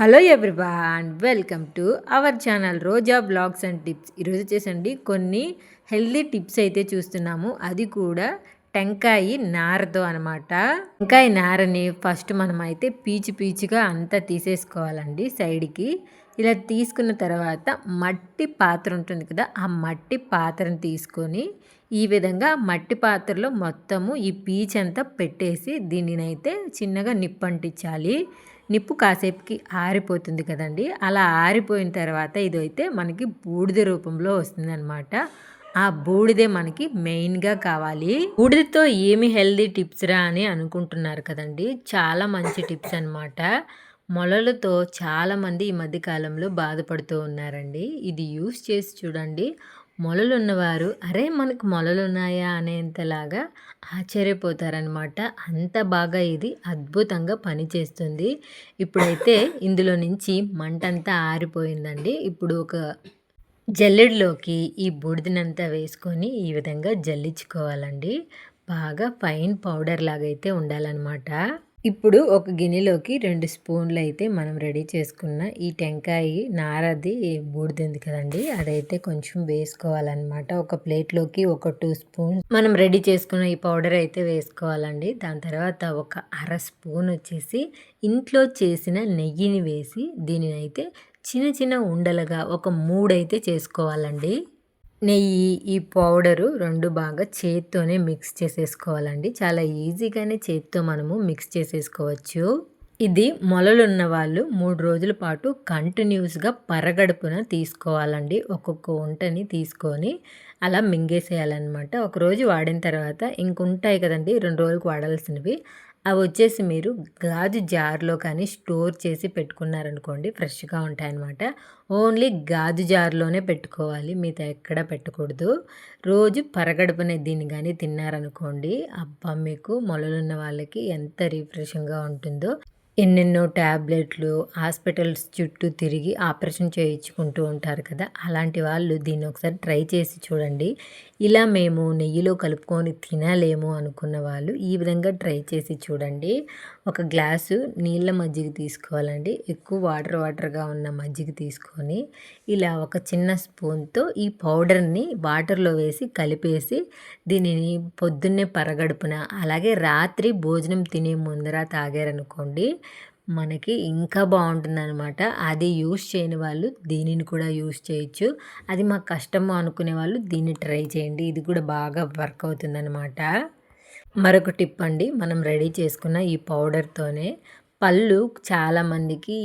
Hello everyone welcome to our channel Roja blogs and tips. ఈరోజు వచ్చేసండి కొన్ని healthy tips అయితే చూస్తున్నాము. అది కూడా టెంకాయ నారతో అనమాట టెంకాయ నారని ఫస్ట్ మనం అయితే పీచు పీచుగా అంతా తీసేసుకోవాలండి సైడ్కి. ఇలా తీసుకున్న తర్వాత మట్టి పాత్ర ఉంటుంది కదా ఆ మట్టి పాత్రను తీసుకొని ఈ విధంగా మట్టి పాత్రలో మొత్తము ఈ పీచ్ అంతా పెట్టేసి దీనినైతే చిన్నగా నిప్పంటించాలి. నిప్పు కాసేపుకి ఆరిపోతుంది కదండి. అలా ఆరిపోయిన తర్వాత ఇదైతే మనకి బూడిద రూపంలో వస్తుందన్నమాట. ఆ బూడిదే మనకి మెయిన్గా కావాలి. బూడిదతో ఏమి హెల్దీ టిప్స్ రా అని అనుకుంటున్నారు కదండి. చాలా మంచి టిప్స్ అనమాట మొలలతో చాలామంది ఈ మధ్యకాలంలో బాధపడుతూ ఉన్నారండి. ఇది యూస్ చేసి చూడండి. మొలలున్నవారు అరే మనకు మొలలు ఉన్నాయా అనేంతలాగా ఆశ్చర్యపోతారనమాట అంత బాగా ఇది అద్భుతంగా పనిచేస్తుంది. ఇప్పుడైతే ఇందులో నుంచి మంటంతా ఆరిపోయిందండి. ఇప్పుడు ఒక జల్లెడలోకి ఈ బూడిదనంతా వేసుకొని ఈ విధంగా జల్లించుకోవాలండి. బాగా ఫైన్ పౌడర్ లాగైతే ఉండాలన్నమాట. ఇప్పుడు ఒక గిన్నెలోకి రెండు స్పూన్లు అయితే మనం రెడీ చేసుకున్న ఈ టెంకాయ నారది బూడిదింది కదండి అదైతే కొంచెం వేసుకోవాలన్నమాట. ఒక ప్లేట్లోకి ఒక టూ స్పూన్. మనం రెడీ చేసుకున్న ఈ పౌడర్ అయితే వేసుకోవాలండి. దాని తర్వాత ఒక అర స్పూన్ వచ్చేసి ఇంట్లో చేసిన నెయ్యిని వేసి దీనిని అయితే చిన్న చిన్న ఉండలుగా ఒక మూడైతే చేసుకోవాలండి. నెయ్యి ఈ పౌడరు రెండు బాగా చేత్తోనే మిక్స్ చేసేసుకోవాలండి. చాలా ఈజీగానే చేత్తో మనము మిక్స్ చేసేసుకోవచ్చు. ఇది మొలలున్న వాళ్ళు మూడు రోజుల పాటు కంటిన్యూస్గా పరగడుపున తీసుకోవాలండి. ఒక్కొక్క వంటని తీసుకొని అలా మింగేసేయాలన్నమాట. ఒకరోజు వాడిన తర్వాత ఇంకుంటాయి కదండి రెండు రోజులకు వాడాల్సినవి. అవి వచ్చేసి మీరు గాజు జార్లో కానీ స్టోర్ చేసి పెట్టుకున్నారనుకోండి ఫ్రెష్గా ఉంటాయన్నమాట. ఓన్లీ గాజు జార్లోనే పెట్టుకోవాలి మీతో ఎక్కడ పెట్టకూడదు. రోజు పరగడుపునే దీన్ని కానీ తిన్నారనుకోండి అబ్బా మీకు మొలలున్న వాళ్ళకి ఎంత రిఫ్రెషింగ్గా ఉంటుందో. ఎన్నెన్నో ట్యాబ్లెట్లు హాస్పిటల్స్ చుట్టూ తిరిగి ఆపరేషన్ చేయించుకుంటూ ఉంటారు కదా. అలాంటి వాళ్ళు దీన్ని ఒకసారి ట్రై చేసి చూడండి. ఇలా మేము నెయ్యిలో కలుపుకొని తినలేము అనుకున్న వాళ్ళు ఈ విధంగా ట్రై చేసి చూడండి. ఒక గ్లాసు నీళ్ళ మజ్జిగ తీసుకోవాలండి. ఎక్కువ వాటర్ వాటర్గా ఉన్న మజ్జిగ తీసుకొని ఇలా ఒక చిన్న స్పూన్తో ఈ పౌడర్ని వాటర్లో వేసి కలిపేసి దీనిని పొద్దున్నే పరగడుపున అలాగే రాత్రి భోజనం తినే ముందర తాగారనుకోండి మనకి ఇంకా బాగుంటుందన్నమాట. అది యూస్ చేయని వాళ్ళు దీనిని కూడా యూస్ చేయొచ్చు. అది మాకు కష్టము అనుకునే వాళ్ళు దీన్ని ట్రై చేయండి. ఇది కూడా బాగా వర్క్ అవుతుందన్నమాట. మరొక టిప్ అండి. మనం రెడీ చేసుకున్న ఈ పౌడర్తోనే పళ్ళు చాలామందికి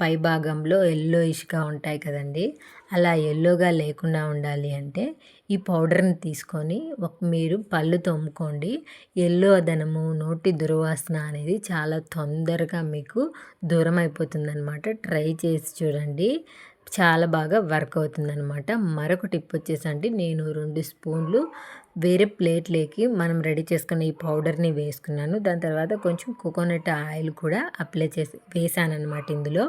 పై భాగంలో ఎల్లోయిష్గా ఉంటాయి కదండి. అలా ఎల్లోగా లేకుండా ఉండాలి అంటే ఈ పౌడర్ని తీసుకొని ఒక మీరు పళ్ళు తోముకోండి. ఎల్లో అదనము నోటి దుర్వాసన అనేది చాలా తొందరగా మీకు దూరం అయిపోతుందన్నమాట. ట్రై చేసి చూడండి. చాలా బాగా వర్క్ అవుతుందన్నమాట. మరొక టిప్ వచ్చేసండి. నేను రెండు స్పూన్లు వేరే ప్లేట్లోకి మనం రెడీ చేసుకున్న ఈ పౌడర్ని వేసుకున్నాను. దాని తర్వాత కొంచెం కోకోనట్ ఆయిల్ కూడా అప్లై చేసి వేసాను అనమాట ఇందులో.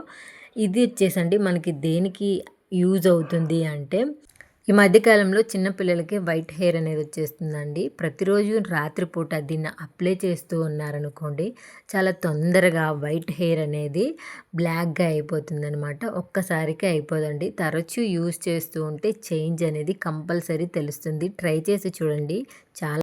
ఇది వచ్చేసండి మనకి దేనికి యూజ్ అవుతుంది అంటే ఈ మధ్యకాలంలో చిన్నపిల్లలకి వైట్ హెయిర్ అనేది వచ్చేస్తుందండి. ప్రతిరోజు రాత్రిపూట దీన్ని అప్లై చేస్తూ ఉన్నారనుకోండి చాలా తొందరగా వైట్ హెయిర్ అనేది బ్లాక్గా అయిపోతుందనమాట ఒక్కసారికి అయిపోదండి. తరచూ యూజ్ చేస్తూ ఉంటే చేంజ్ అనేది కంపల్సరీ తెలుస్తుంది. ట్రై చేసి చూడండి. చాలా